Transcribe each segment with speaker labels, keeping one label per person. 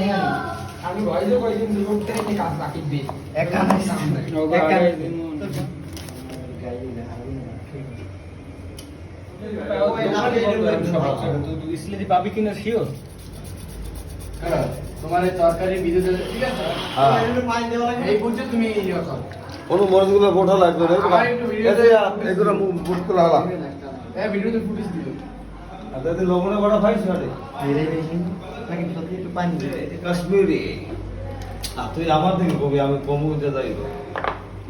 Speaker 1: না
Speaker 2: আমি ভয়েসে কয়েকদিন রিপোর্ট থেকে কাজ বাকি দিয়ে
Speaker 3: ইসলামি পাবি
Speaker 2: তোমার তরকারি বিদ্যুৎ ঠিক আছে
Speaker 4: কোনো বোঠা লাগবে না। এগুলো বুট করে আলা
Speaker 2: হ্যাঁ ভিডিওতে ফুটেজ দিও
Speaker 4: তাতে লবণে বড় হয় সরে কাশ্মীরি। আর তুই আমার দিকে কবি আমি কমুতে যাইব।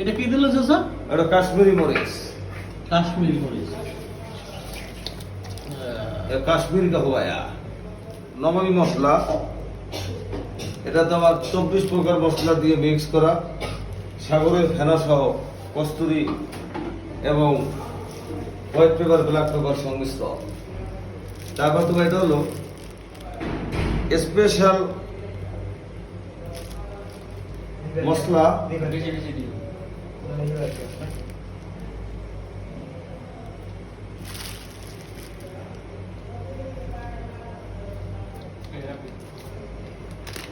Speaker 3: এটা কি দিলো স্যার
Speaker 4: এটা কাশ্মীরি মরিচ।
Speaker 3: কাশ্মীরি মরিচ।
Speaker 4: কাশ্মীর কা হওয়ায়া। নবমী মশলা। এটা তোমার চব্বিশ প্রকার মশলা দিয়ে মিক্স করা। সাগরের ফেনা সহ কস্তুরি এবং হোয়াইট পেপার ব্ল্যাক পেপার সংমিশ্রণ। তারপর তোমার এটা হলো স্পেশাল মশলা।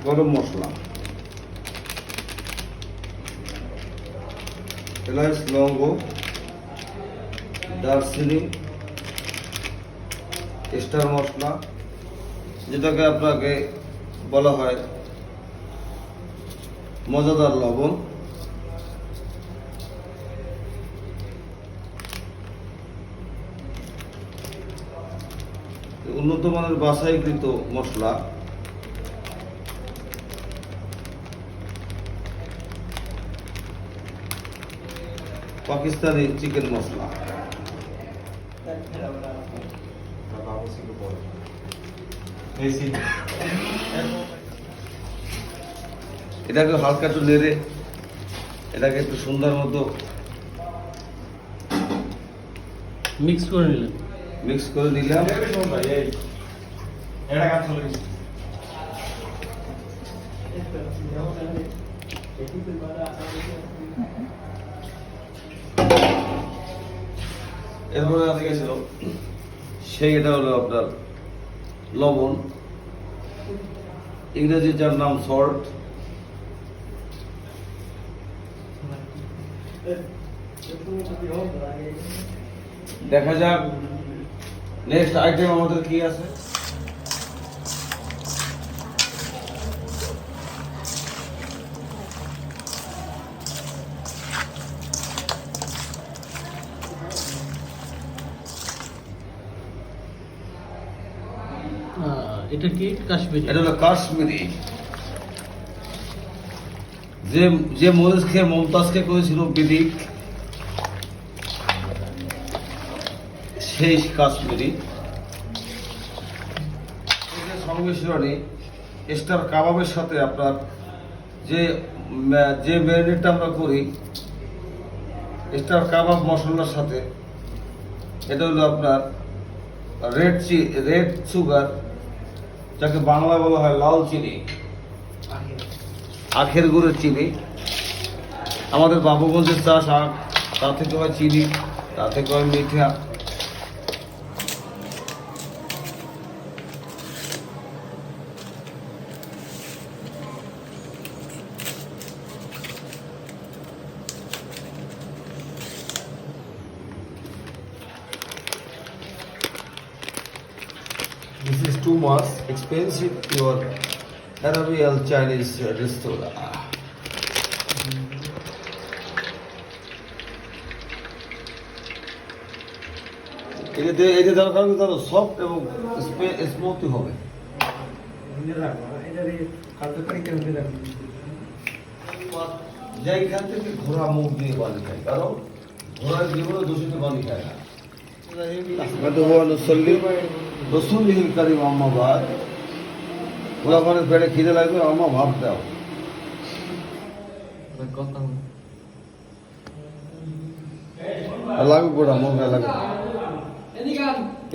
Speaker 4: গরম মশলা। এলাচ লবঙ্গ দারচিনি। স্টার মশলা, যেটাকে আপনাকে বলা হয় মজাদার লবণ। উন্নত মানের বাছাইকৃত মশলা। পাকিস্তানি চিকেন মশলা। এটাকে হালকা একটু নেড়ে এটাকে একটু সুন্দর মতো
Speaker 3: মিক্স করে নিলেন
Speaker 4: মিক্স করে নিলাম এরপরে আছে গেছিল সেই এটা হলো আপনার লবণ ইংরেজি যার নাম সল্ট। দেখা যাক নেক্সট আইটেম আমাদের কি আছে?
Speaker 3: এটা কি? কাশ্মীরি।
Speaker 4: এটা হলো কাশ্মীরি। যে যে মরিচ খেয়ে মমতাজকে করেছিল বিদিক সেই কাশ্মীরি। সংমিশ্রণে স্টার কাবাবের সাথে আপনার যে যে ম্যারিনেটটা আমরা করি স্টার কাবাব মশলার সাথে, এটা হলো আপনার রেড চি রেড সুগার যাকে বাংলা বলা হয় লাল চিনি। আখের গুড়ের চিনি। আমাদের বাবুগঞ্জের চাষ আখ তা থেকে হয় চিনি, তা থেকে হয় মিঠা। Too much expensive your Arabian Chinese restaurant. এতে এতে দেওয়ার কারণে তারা সফট এবং স্মুথ হবে। যেখান থেকে ঘোড়া মুখ দিয়ে পানি খায় কারণ ঘোড়ার জীবনে দূষিত পানি খায় না। نحمده ونصلي رسوله الكريم أما بعد পোলাপানের পেটে খিদে লাগবে আমার ভাব দাও আর লাগবে গোটা মন লাগবে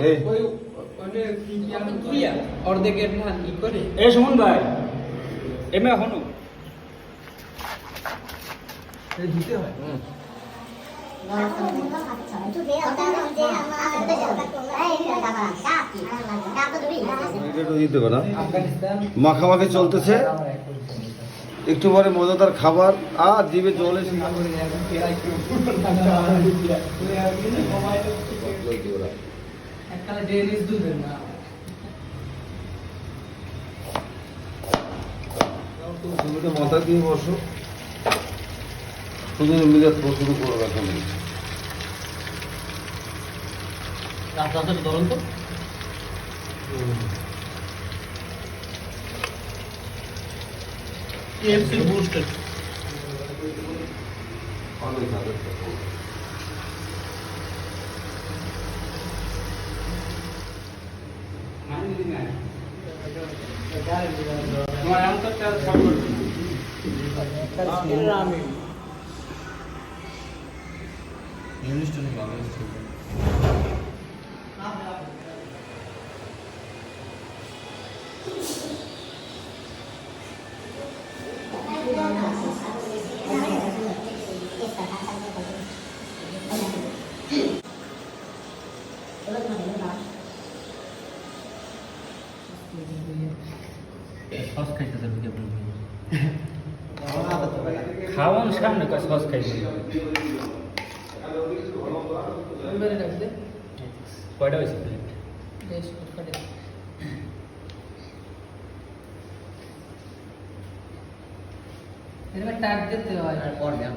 Speaker 4: এই
Speaker 2: অর্ধেকের ধান ই করে
Speaker 5: এ সুমন ভাই এমে এখনো দিতে হয়
Speaker 4: মাখামাখি চলতেছে। একটু পরে মজাদার খাবার আর জিভে জল এসে মাথা দিয়ে বসো। শুধু মিলে শুরু করো এখন
Speaker 6: রাস্তাটা ধরুন তো? কেএফসি বুস্টেড
Speaker 5: তোমার এমন তো চাল সব করবে
Speaker 6: English doesn't matter. सॉस खायचं
Speaker 5: सर उद्या पण खाऊन सांग
Speaker 2: नका सॉस
Speaker 5: खायचं Remember it
Speaker 2: up there? Yes. Vada is split.
Speaker 6: Yes, cut it. Remember tag this. I want, yeah.